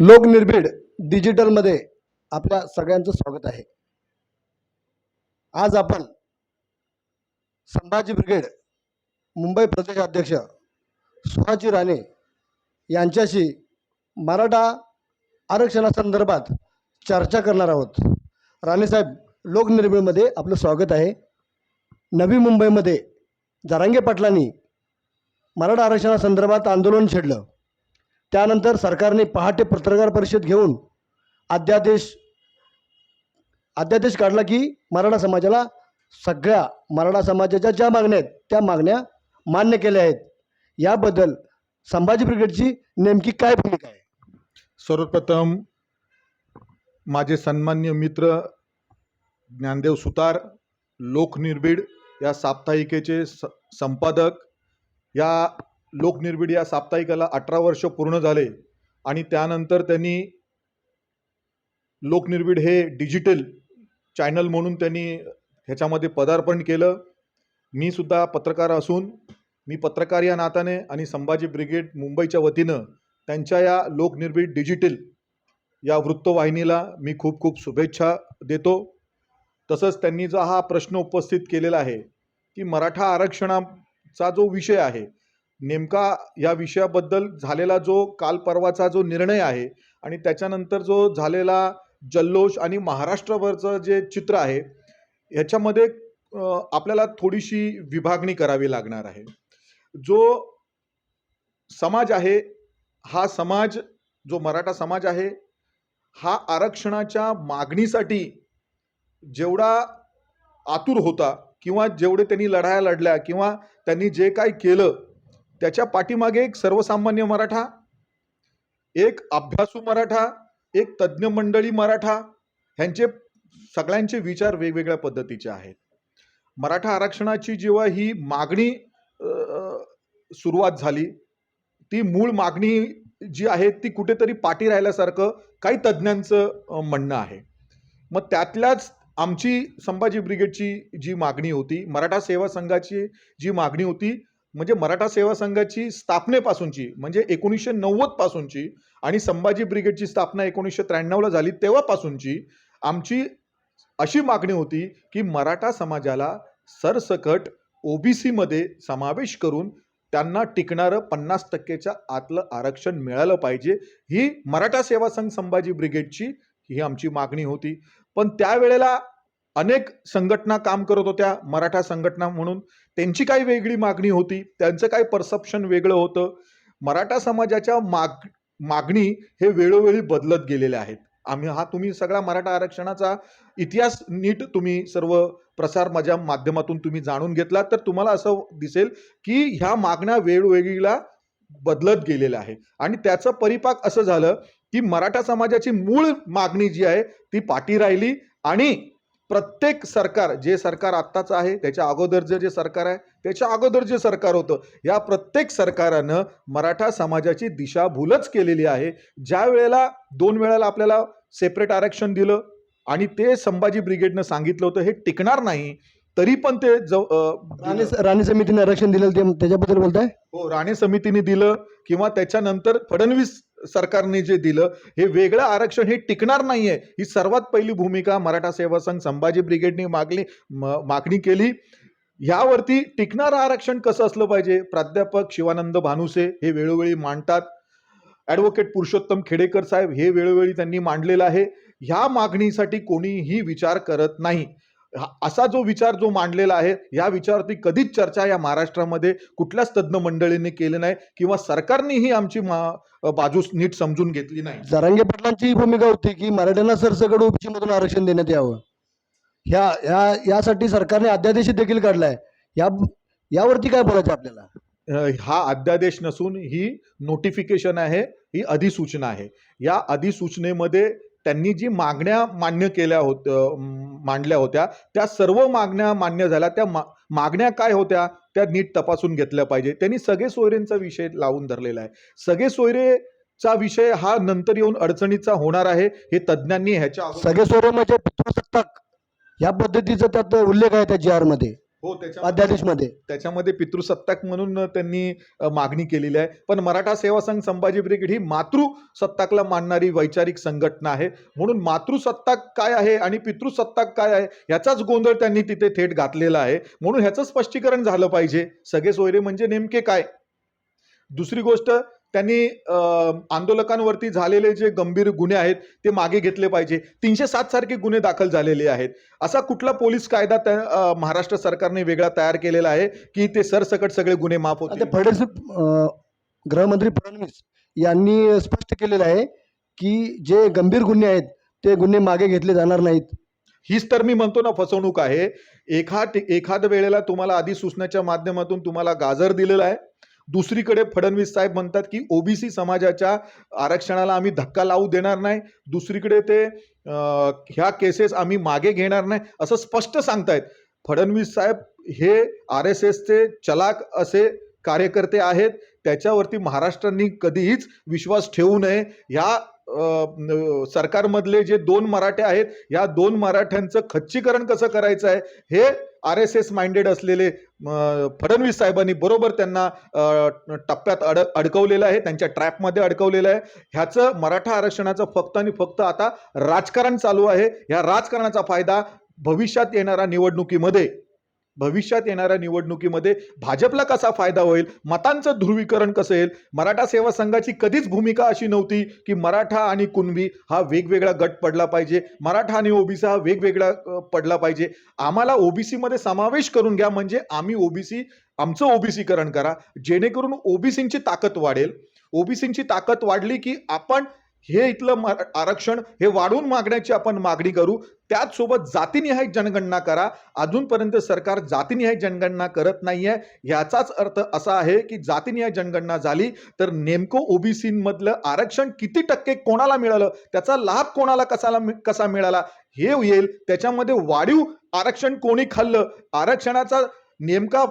लोकनिर्भीड डिजिटलमध्ये आपल्या सगळ्यांचं स्वागत आहे. आज आपण संभाजी ब्रिगेड मुंबई प्रदेश अध्यक्ष सुहाजी राणे यांच्याशी मराठा आरक्षणासंदर्भात चर्चा करणार आहोत. राणेसाहेब लोकनिर्भीडमध्ये आपलं स्वागत आहे. नवी मुंबईमध्ये जरांगे पाटलांनी मराठा आरक्षणासंदर्भात आंदोलन छेडलं. त्यानंतर सरकारने पहाटे पत्रकार परिषद घेऊन अध्यादेश अध्यादेश काढला की मराठा समाजाला सगळ्या मराठा समाजाच्या ज्या मागण्या आहेत त्या मागण्या मान्य केल्या आहेत. याबद्दल संभाजी ब्रिगेडची नेमकी काय भूमिका आहे? सर्वप्रथम माझे सन्मान्य मित्र ज्ञानदेव सुतार लोकनिर्भीड या साप्ताहिकेचे स संपादक या लोकनिर्भीड या साप्ताहिकाला अठरा वर्ष पूर्ण झाले आणि त्यानंतर त्यांनी लोकनिर्भीड हे डिजिटल चॅनल म्हणून त्यांनी ह्याच्यामध्ये पदार्पण केलं. मी सुद्धा पत्रकार असून मी पत्रकार या नात्याने आणि संभाजी ब्रिगेड मुंबईच्या वतीनं त्यांच्या या लोकनिर्भीड डिजिटल या वृत्तवाहिनीला मी खूप खूप शुभेच्छा देतो. तसंच त्यांनी जो हा प्रश्न उपस्थित केलेला आहे की मराठा आरक्षणाचा जो विषय आहे नेमका या विषयाबद्दल झालेला जो काल परवाचा जो निर्णय आहे आणि त्याच्यानंतर जो झालेला जल्लोष आणि महाराष्ट्रभरचं जे चित्र आहे ह्याच्यामध्ये आपल्याला थोडीशी विभागणी करावी लागणार आहे. जो समाज आहे हा समाज जो मराठा समाज आहे हा आरक्षणाच्या मागणीसाठी जेवढा आतुर होता किंवा जेवढे त्यांनी लढाया लढल्या किंवा त्यांनी जे काय केलं त्याच्या पाठीमागे एक सर्वसामान्य मराठा एक अभ्यासू मराठा एक तज्ज्ञ मंडळी मराठा ह्यांचे सगळ्यांचे विचार वेगवेगळ्या पद्धतीचे आहेत. मराठा आरक्षणाची जेव्हा ही मागणी सुरुवात झाली ती मूळ मागणी जी आहे ती कुठेतरी पाठी राहिल्यासारखं काही तज्ज्ञांचं म्हणणं आहे. मग त्यातल्याच आमची संभाजी ब्रिगेडची जी मागणी होती मराठा सेवा संघाची जी मागणी होती म्हणजे मराठा सेवा संघाची स्थापनेपासूनची म्हणजे एकोणीसशे नव्वद पासूनची आणि संभाजी ब्रिगेडची स्थापना एकोणीसशे त्र्याण्णवला झाली तेव्हापासूनची आमची अशी मागणी होती की मराठा समाजाला सरसकट ओबीसीमध्ये समावेश करून त्यांना टिकणारं पन्नास टक्केच्या आतलं आरक्षण मिळालं पाहिजे. ही मराठा सेवा संघ संभाजी ब्रिगेडची ही आमची मागणी होती. पण त्यावेळेला अनेक संघटना काम करत होत्या मराठा संघटना म्हणून. त्यांची काही वेगळी मागणी होती त्यांचं काही परसेप्शन वेगळं होतं. मराठा समाजाच्या माग मागणी हे वेळोवेळी बदलत गेलेले आहेत. आम्ही हा तुम्ही सगळा मराठा आरक्षणाचा इतिहास नीट तुम्ही सर्व प्रसार माझ्या माध्यमातून तुम्ही जाणून घेतला तर तुम्हाला असं दिसेल की ह्या मागण्या वेळोवेळीला बदलत गेलेल्या आहे आणि त्याचं परिपाक असं झालं की मराठा समाजाची मूळ मागणी जी आहे ती पाठी राहिली आणि प्रत्येक सरकार जे सरकार आत्ताचं आहे त्याच्या अगोदरचं जे सरकार आहे त्याच्या अगोदर जे सरकार होतं या प्रत्येक सरकारानं मराठा समाजाची दिशाभूलच केलेली आहे. ज्या वेळेला दोन वेळेला आपल्याला सेपरेट आरक्षण दिलं आणि ते संभाजी ब्रिगेडनं सांगितलं होतं हे टिकणार नाही तरी पण ते राणे राणे समितीने आरक्षण दिलं त्याच्याबद्दल बोलताय? हो राणे समितीने दिलं किंवा त्याच्यानंतर फडणवीस सरकारने जे दिलं हे वेगळं आरक्षण हे टिकणार नाहीये. ही सर्वात पहिली भूमिका मराठा सेवा संघ संभाजी ब्रिगेडने मागली मागणी केली. यावरती टिकणारं आरक्षण कसं असलं पाहिजे? प्राध्यापक शिवानंद भानुसे हे वेळोवेळी मांडतात. ॲडव्होकेट पुरुषोत्तम खेडेकर साहेब हे वेळोवेळी त्यांनी मांडलेलं आहे. ह्या मागणीसाठी कोणीही विचार करत नाही. असा जो विचार जो मांडलेला आहे या विचारावरती कधीच चर्चा या महाराष्ट्रामध्ये कुठल्याच तज्ज्ञ मंडळींनी केली नाही किंवा सरकारनेही आमची बाजू नीट समजून घेतली नाही. जरांगे पाटलांची ही भूमिका होती की मराठ्यांना सरसकट ओबीसी मधून आरक्षण देण्यात यावं. ह्या ह्या यासाठी सरकारने अध्यादेश देखील काढलाय. या यावरती काय बोलायचं आपल्याला? हा अध्यादेश नसून ही नोटिफिकेशन आहे ही अधिसूचना आहे. या अधिसूचनेमध्ये त्यांनी जी मागण्या मान्य केल्या होत मांडल्या होत्या त्या सर्व मागण्या मान्य झाल्या. त्या मा मागण्या काय होत्या? त्या नीट तपासून घेतल्या पाहिजे. त्यांनी सगळे सोयरेंचा विषय लावून धरलेला आहे. सगळे सोयरेचा विषय हा नंतर येऊन अडचणीचा होणार आहे हे तज्ज्ञांनी ह्याच्या सगळे सोयरे म्हणजे पितृसत्ताक. या पद्धतीचा त्यात उल्लेख आहे त्या जी आरमध्ये हो त्याच्या अध्यादेशमध्ये. त्याच्यामध्ये पितृसत्ताक म्हणून त्यांनी मागणी केलेली आहे. पण मराठा सेवा संघ संभाजी ब्रिगेड ही मातृसत्ताकला मानणारी वैचारिक संघटना आहे. म्हणून मातृसत्ताक काय आहे आणि पितृसत्ताक काय आहे ह्याचाच गोंधळ त्यांनी तिथे थेट घातलेला आहे. म्हणून ह्याचं स्पष्टीकरण झालं पाहिजे. सगळे सोयरे म्हणजे नेमके काय? दुसरी गोष्ट त्यांनी आंदोलकांवरती झालेले जे गंभीर गुन्हे आहेत ते मागे घेतले पाहिजे. तीनशे सात सारखे गुन्हे दाखल झालेले आहेत. असा कुठला पोलीस कायदा त्या महाराष्ट्र सरकारने वेगळा तयार केलेला आहे की ते सरसकट सगळे गुन्हे माफ होते फडणवीस गृहमंत्री फडणवीस यांनी स्पष्ट केलेलं आहे की जे गंभीर गुन्हे आहेत ते गुन्हे मागे घेतले जाणार नाहीत. हीच तर मी म्हणतो ना फसवणूक आहे. एखाद एखाद वेळेला तुम्हाला आधी सूचनेच्या माध्यमातून तुम्हाला गाजर दिलेला आहे. दुसरीकडे फडणवीस साहेब म्हणतात की ओबीसी समाजाच्या आरक्षणाला आम्ही धक्का लावू देणार नाही. दुसरीकडे ते ह्या केसेस आम्ही मागे घेणार नाही असं स्पष्ट सांगतायत. फडणवीस साहेब हे आर एस एसचे चलाक असे कार्यकर्ते आहेत. त्याच्यावरती महाराष्ट्रांनी कधीहीच विश्वास ठेवू नये. ह्या सरकारमधले जे दोन मराठे आहेत या दोन मराठ्यांचं खच्चीकरण कसं करायचं आहे हे आर एस एस माइंडेड असलेले फडणवीस साहेबांनी बरोबर त्यांना टप्प्यात अड अडकवलेलं आहे त्यांच्या ट्रॅपमध्ये अडकवलेलं आहे. ह्याचं मराठा आरक्षणाचं फक्त आणि फक्त आता राजकारण चालू आहे. ह्या राजकारणाचा फायदा भविष्यात येणाऱ्या निवडणुकीमध्ये भविष्यात येणाऱ्या निवडणुकीमध्ये भाजपला कसा फायदा होईल? मतांचं ध्रुवीकरण कसं येईल? मराठा सेवा संघाची कधीच भूमिका अशी नव्हती की मराठा आणि कुणबी हा वेगवेगळा गट पडला पाहिजे. मराठा आणि ओबीसी हा वेगवेगळा पडला पाहिजे. आम्हाला ओबीसीमध्ये समावेश करून घ्या म्हणजे आम्ही ओबीसी आमचं ओबीसीकरण करा. जेणेकरून ओबीसींची ताकद वाढेल. ओबीसींची ताकद वाढली की आपण हे इथलं आरक्षण हे वाढवून मागण्याची आपण मागणी करू. त्याचसोबत जातीनिहाय जनगणना करा. अजूनपर्यंत सरकार जातीनिहाय जनगणना करत नाहीये. याचाच अर्थ असा आहे की जातीनिहाय जनगणना झाली तर नेमकं ओबीसीमधलं आरक्षण किती टक्के कोणाला मिळालं? त्याचा लाभ कोणाला कसाला कसा मिळाला? हे येईल. त्याच्यामध्ये वाढीव आरक्षण कोणी खाल्लं? आरक्षणाचा नेमका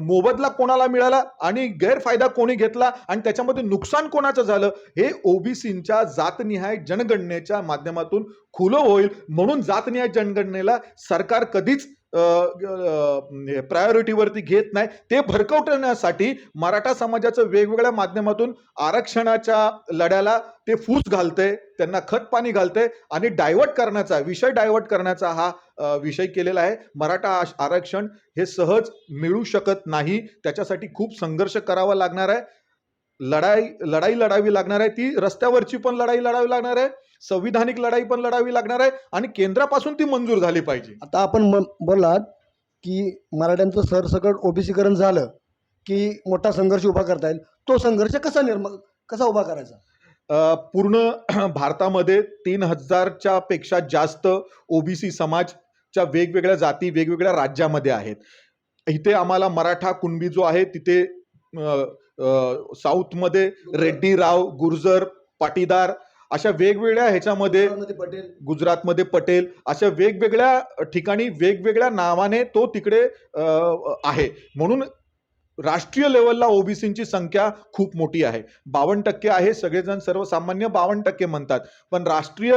मोबदला कोणाला मिळाला आणि गैरफायदा कोणी घेतला आणि त्याच्यामध्ये नुकसान कोणाचं झालं हे ओबीसींच्या जातनिहाय जनगणनेच्या माध्यमातून खुलं होईल. म्हणून जातनिहाय जनगणनेला सरकार कधीच प्रायोरिटीवरती घेत नाही. ते भरकवण्यासाठी मराठा समाजाचं वेगवेगळ्या माध्यमातून आरक्षणाच्या लढ्याला ते फूस घालते त्यांना खत पाणी आणि डायव्हर्ट करण्याचा विषय डायव्हर्ट करण्याचा हा विषय केलेला आहे. मराठा आरक्षण हे सहज मिळू शकत नाही. त्याच्यासाठी खूप संघर्ष करावा लागणार आहे. लढाई लढाई लढावी लागणार आहे. ती रस्त्यावरची पण लढाई लढावी लागणार आहे. संविधानिक लढाई पण लढावी लागणार आहे आणि केंद्रापासून ती मंजूर झाली पाहिजे. आता आपण बोललात की मराठ्यांचं सरसकट ओबीसीकरण झालं की मोठा संघर्ष उभा करता येईल. तो संघर्ष कसा निर्माण कसा उभा करायचा? पूर्ण भारतामध्ये तीन हजारच्या पेक्षा जास्त ओबीसी समाजच्या वेगवेगळ्या जाती वेगवेगळ्या राज्यामध्ये आहेत. इथे आम्हाला मराठा कुणबी जो आहे तिथे साऊथमध्ये रेड्डी राव गुर्जर पाटीदार अशा वेगवेगळ्या ह्याच्यामध्ये पटेल. गुजरातमध्ये पटेल अशा वेगवेगळ्या ठिकाणी वेगवेगळ्या नावाने तो तिकडे आहे. म्हणून राष्ट्रीय लेवलला ओबीसींची संख्या खूप मोठी आहे. बावन्न टक्के आहे सगळेजण सर्वसामान्य बावन्न टक्के म्हणतात. पण राष्ट्रीय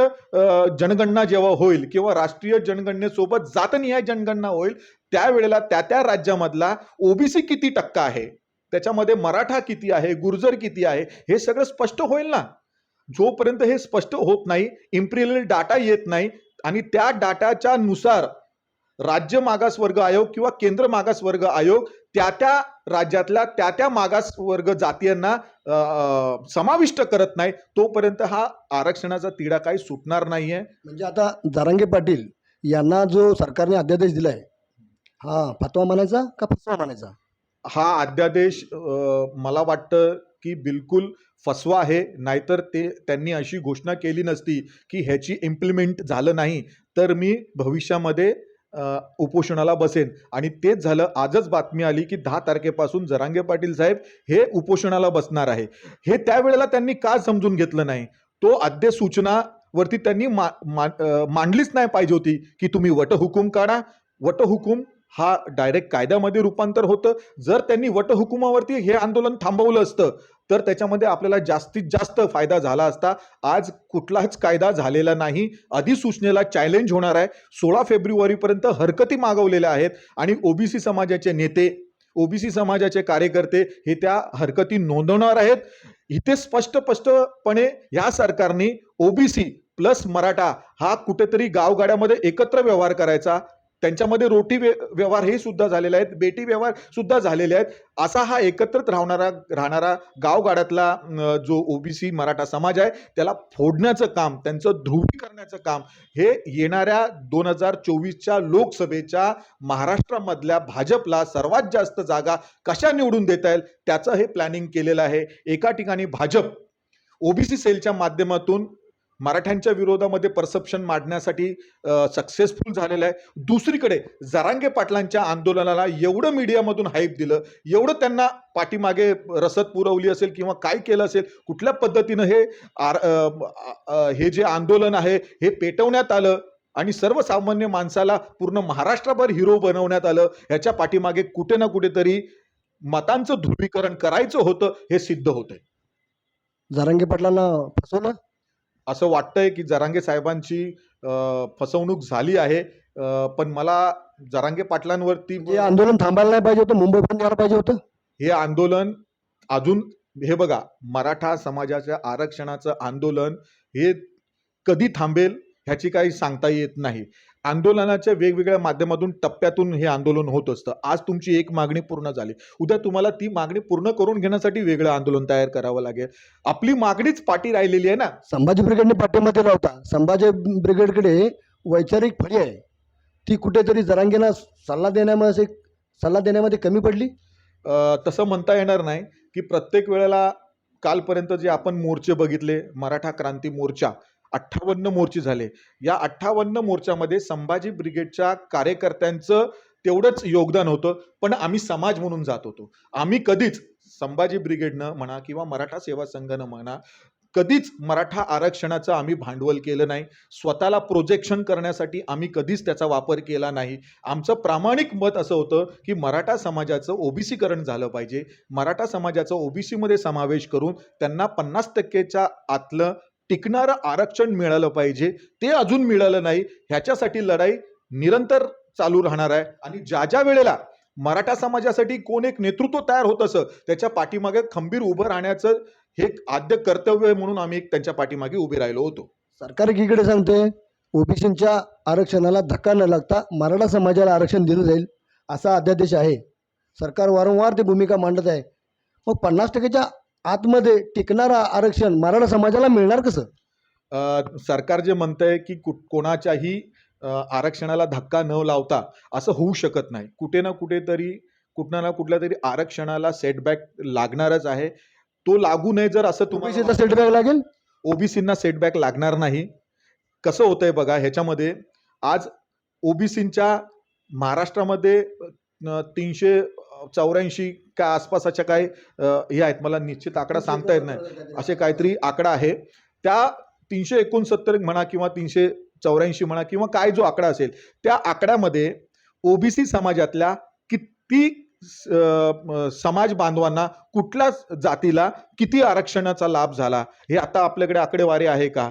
जनगणना जेव्हा होईल किंवा राष्ट्रीय जनगणनेसोबत जातनिहाय जनगणना होईल त्यावेळेला त्या त्या राज्यामधला ओबीसी किती टक्का आहे? त्याच्यामध्ये मराठा किती आहे? गुर्जर किती आहे? हे सगळं स्पष्ट होईल ना? जोपर्यंत हे स्पष्ट होत नाही इम्पिरियल डाटा येत नाही आणि त्या डाटाच्या नुसार राज्य मागासवर्ग आयोग किंवा केंद्र मागासवर्ग आयोग त्या त्या राज्यातल्या त्या त्या मागासवर्ग जातीयांना समाविष्ट करत नाही तोपर्यंत हा आरक्षणाचा तिढा काही सुटणार नाहीये. म्हणजे आता जारांगे पाटील यांना जो सरकारने अध्यादेश दिलाय हा फतवा म्हणायचा का फसवा म्हणायचा हा अध्यादेश मला वाटतं की बिलकुल फसवा आहे नाहीतर ते त्यांनी अशी घोषणा केली नसती की ह्याची इम्प्लिमेंट झालं नाही तर मी भविष्यामध्ये उपोषणाला बसेन. आणि तेच झालं आजच बातमी आली की दहा तारखेपासून जरांगे पाटील साहेब हे उपोषणाला बसणार आहे. हे त्यावेळेला त्यांनी का समजून घेतलं नाही? तो अध्य सूचनावरती त्यांनी मा, मा, मांडलीच नाही पाहिजे होती की तुम्ही वटहुकूम काढा. वटहुकूम हा डायरेक्ट कायद्यामध्ये रूपांतर होतं. जर त्यांनी वटहुकुमावरती हे आंदोलन थांबवलं असतं तर त्याच्यामध्ये आपल्याला जास्तीत जास्त फायदा झाला असता. आज कुठलाच कायदा झालेला नाही. अधिसूचनेला चॅलेंज होणार आहे. सोळा फेब्रुवारीपर्यंत हरकती मागवलेल्या आहेत आणि ओबीसी समाजाचे नेते ओबीसी समाजाचे कार्यकर्ते हे त्या हरकती नोंदवणार आहेत. इथे स्पष्ट स्पष्टपणे या सरकारने ओबीसी प्लस मराठा हा कुठेतरी गावगाड्यामध्ये एकत्र व्यवहार करायचा. त्यांच्यामध्ये रोटी व्य व्यवहार हे सुद्धा झालेले आहेत बेटी व्यवहार सुद्धा झालेले आहेत. असा हा एकत्रित राहणारा राहणारा गावगाड्यातला जो ओबीसी मराठा समाज आहे त्याला फोडण्याचं काम त्यांचं ध्रुवीकरण्याचं काम हे येणाऱ्या दोन हजार चोवीसच्या लोकसभेच्या महाराष्ट्रामधल्या भाजपला सर्वात जास्त जागा कशा निवडून देता येईल त्याचं हे प्लॅनिंग केलेलं आहे. एका ठिकाणी भाजप ओबीसी सेलच्या माध्यमातून मराठ्यांच्या विरोधामध्ये परसेप्शन मांडण्यासाठी सक्सेसफुल झालेलं आहे. दुसरीकडे जरांगे पाटलांच्या आंदोलनाला एवढं मीडियामधून हाईप दिलं एवढं त्यांना पाठीमागे रसद पुरवली असेल किंवा काय केलं असेल कुठल्या पद्धतीनं हे आर हे जे आंदोलन आहे हे पेटवण्यात आलं आणि सर्वसामान्य माणसाला पूर्ण महाराष्ट्रभर हिरो बनवण्यात आलं ह्याच्या पाठीमागे कुठे ना कुठेतरी मतांचं ध्रुवीकरण करायचं होतं हे सिद्ध होतंय. जरांगे पाटलांना फसवलं? असं वाटतंय की जरांगे साहेबांची फसवणूक झाली आहे. पण मला जरांगे पाटलांवरती जे आंदोलन थांबायला नाही पाहिजे होतं? मुंबईपर्यंत यायला पाहिजे होतं? हे आंदोलन अजून हे बघा मराठा समाजाच्या आरक्षणाचं आंदोलन हे कधी थांबेल ह्याची काही सांगता येत नाही. आंदोलनाच्या वेगवेगळ्या माध्यमातून टप्प्यातून हे आंदोलन होत असतं. आज तुमची एक मागणी पूर्ण झाली. उद्या तुम्हाला ती मागणी पूर्ण करून घेण्यासाठी वेगळं आंदोलन तयार करावं लागेल. आपली मागणीच पाठी राहिलेली आहे ना? संभाजी ब्रिगेडने पाठिंबा दिला होता. संभाजी ब्रिगेडकडे वैचारिक फळी आहे. ती कुठेतरी जरांगेला सल्ला देण्यामध्ये सल्ला देण्यामध्ये कमी पडली? तसं म्हणता येणार नाही की प्रत्येक वेळेला कालपर्यंत जे आपण मोर्चे बघितले मराठा क्रांती मोर्चा अठ्ठावन्न मोर्चे झाले. या अठ्ठावन्न मोर्चामध्ये संभाजी ब्रिगेडच्या कार्यकर्त्यांचं तेवढंच योगदान होतं पण आम्ही समाज म्हणून जात होतो. आम्ही कधीच संभाजी ब्रिगेडनं म्हणा किंवा मराठा सेवा संघानं म्हणा कधीच मराठा आरक्षणाचं आम्ही भांडवल केलं नाही. स्वतःला प्रोजेक्शन करण्यासाठी आम्ही कधीच त्याचा वापर केला नाही. आमचं प्रामाणिक मत असं होतं की मराठा समाजाचं ओबीसीकरण झालं पाहिजे. मराठा समाजाचं ओबीसीमध्ये समावेश करून त्यांना पन्नास टक्केच्या आतलं टिकणारं आरक्षण मिळालं पाहिजे. ते अजून मिळालं नाही. ह्याच्यासाठी लढाई निरंतर चालू राहणार आहे. आणि ज्या ज्या वेळेला मराठा समाजासाठी कोण एक नेतृत्व तयार होत असं त्याच्या पाठीमागे खंबीर उभं राहण्याचं हे आद्य कर्तव्य म्हणून आम्ही एक त्यांच्या पाठीमागे उभे राहिलो होतो. सरकार एकीकडे सांगते ओबीसीच्या आरक्षणाला धक्का न लागता मराठा समाजाला आरक्षण दिलं जाईल असा अध्यादेश आहे. सरकार वारंवार ती भूमिका मांडत आहे. मग पन्नास टक्क्याच्या आतमध्ये टिकणारं आरक्षण मराठा समाजाला मिळणार कसं? सरकार जे म्हणतंय की कु कोणाच्याही आरक्षणाला धक्का न लावता असं होऊ शकत नाही. कुठे ना कुठेतरी कुठल्या ना कुठल्या तरी आरक्षणाला सेटबॅक लागणारच आहे. तो लागू नये जर असं तुम्हाला सेटबॅक लागेल? ओबीसींना सेटबॅक लागणार नाही. कसं होतंय बघा ह्याच्यामध्ये आज ओबीसींच्या महाराष्ट्रामध्ये तीनशे चौऱ्याऐंशी का आसपासच्या काय अ, हे आहेत. मला निश्चित आकडा सांगता येत नाही. असे काहीतरी आकडा आहे. त्या तीनशे एकोणसत्तर म्हणा किंवा तीनशे चौऱ्याऐंशी म्हणा किंवा काय जो आकडा असेल त्या आकड्यामध्ये ओबीसी समाजातल्या किती समाज बांधवांना कुठल्या जातीला किती आरक्षणाचा लाभ झाला? हे आता आपल्याकडे आकडेवारी आहे का?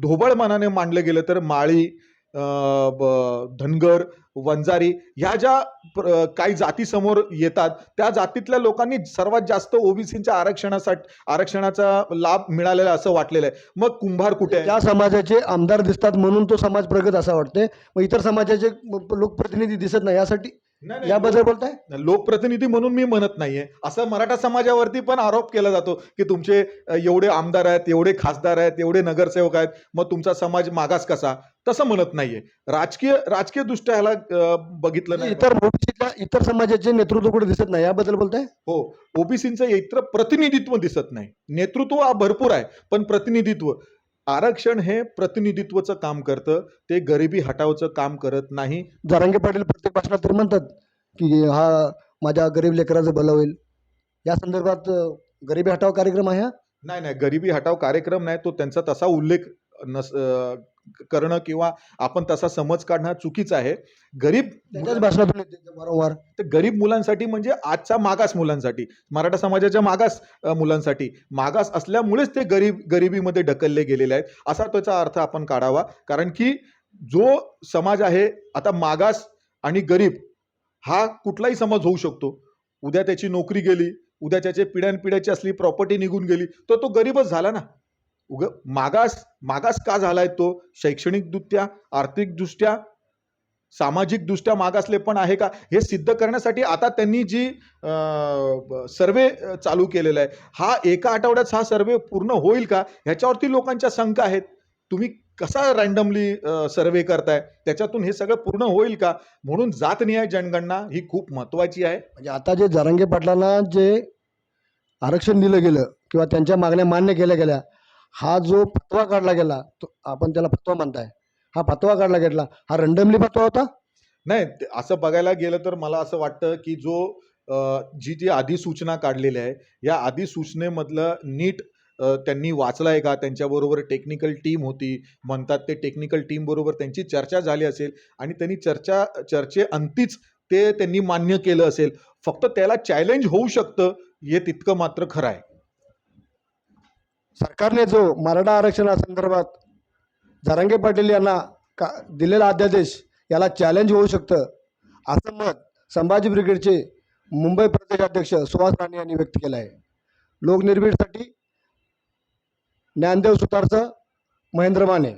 ढोबळ मनाने मांडलं गेलं तर माळी धनगर वंजारी ह्या ज्या काही जाती समोर येतात त्या जातीतल्या लोकांनी सर्वात जास्त ओबीसीच्या आरक्षणासाठी आरक्षणाचा लाभ मिळालेला असं वाटलेलं आहे. मग कुंभार कुठे त्या समाजाचे आमदार दिसतात म्हणून तो समाज प्रगत असा वाटते मग इतर समाजाचे लोकप्रतिनिधी दिसत नाही यासाठी याबद्दल बोलताय? लोकप्रतिनिधी म्हणून मी म्हणत नाहीये. असं मराठा समाजावरती पण आरोप केला जातो की तुमचे एवढे आमदार आहेत एवढे खासदार आहेत एवढे नगरसेवक आहेत मग तुमचा समाज मागास कसा? तसं म्हणत नाहीये. राजकीय राजकीय दृष्ट्या ह्याला बघितलं नाही. इतर ओबीसीच्या इतर समाजाचे नेतृत्व कुठे दिसत नाही याबद्दल बोलताय? हो. ओबीसीचं इतर प्रतिनिधित्व दिसत नाही. नेतृत्व हा भरपूर आहे पण प्रतिनिधित्व. आरक्षण हे प्रतिनिधित्वचं काम करतं. ते गरिबी हटावचं काम करत नाही. जरांगे पाटील प्रत्येक भाषणात तर म्हणतात की हा माझ्या गरीब लेकराचं भलं होईल. या संदर्भात गरिबी हटाव कार्यक्रम आहे नाही नाही. गरिबी हटाव कार्यक्रम नाही तो त्यांचा तसा उल्लेख नस करणं किंवा आपण तसा समज काढणं चुकीचा आहे. गरीब ते वारंवार तर गरीब मुलांसाठी म्हणजे आजच्या मागास मुलांसाठी मराठा समाजाच्या मागास मुलांसाठी. मागास असल्यामुळेच ते गरीब गरिबीमध्ये ढकलले गेलेले आहेत. असा त्याचा अर्थ आपण काढावा. कारण की जो समाज आहे आता मागास आणि गरीब हा कुठलाही समाज होऊ शकतो. उद्या त्याची नोकरी गेली उद्या त्याचे पिढ्यानपिढ्याची असली प्रॉपर्टी निघून गेली तर तो गरीबच झाला ना. उग मागास मागास का झालाय तो? शैक्षणिकदृष्ट्या आर्थिकदृष्ट्या सामाजिकदृष्ट्या मागासले पण आहे का? हे सिद्ध करण्यासाठी आता त्यांनी जी सर्वे चालू केलेला आहे हा एका आठवड्यात हा सर्वे पूर्ण होईल का? ह्याच्यावरती लोकांच्या शंका आहेत. तुम्ही कसा रँडमली सर्वे करताय? त्याच्यातून हे सगळं पूर्ण होईल का? म्हणून जात न्याय जनगणना ही खूप महत्वाची आहे. म्हणजे आता जे जरंगे पाटलांना जे आरक्षण दिलं गेलं किंवा त्यांच्या मागण्या मान्य केल्या गेल्या हा जो फतवा काढला गेला तो आपण त्याला फतवा म्हणताय. हा फतवा काढला गेला हा रंडमली फतवा होता? नाही ते- असं बघायला गेलं तर मला असं वाटतं की जो अ, जी जी अधिसूचना काढलेली आहे या अधिसूचनेमधलं नीट अ, त्यांनी वाचलाय का? त्यांच्याबरोबर टेक्निकल टीम होती. म्हणतात ते टेक्निकल टीम बरोबर त्यांची चर्चा झाली असेल आणि त्यांनी चर्चा चर्चे अंतीच ते त्यांनी मान्य केलं असेल. फक्त त्याला चॅलेंज होऊ शकतं हे तितकं मात्र खरं आहे. सरकारने जो मराठा आरक्षणासंदर्भात जारंगे पाटील यांना का दिलेला अध्यादेश याला चॅलेंज होऊ शकतं असं मत संभाजी ब्रिगेडचे मुंबई प्रदेशाध्यक्ष सुहास राणे यांनी व्यक्त केलं आहे. लोकनिर्भीडसाठी ज्ञानदेव सुतारचं महेंद्र माने.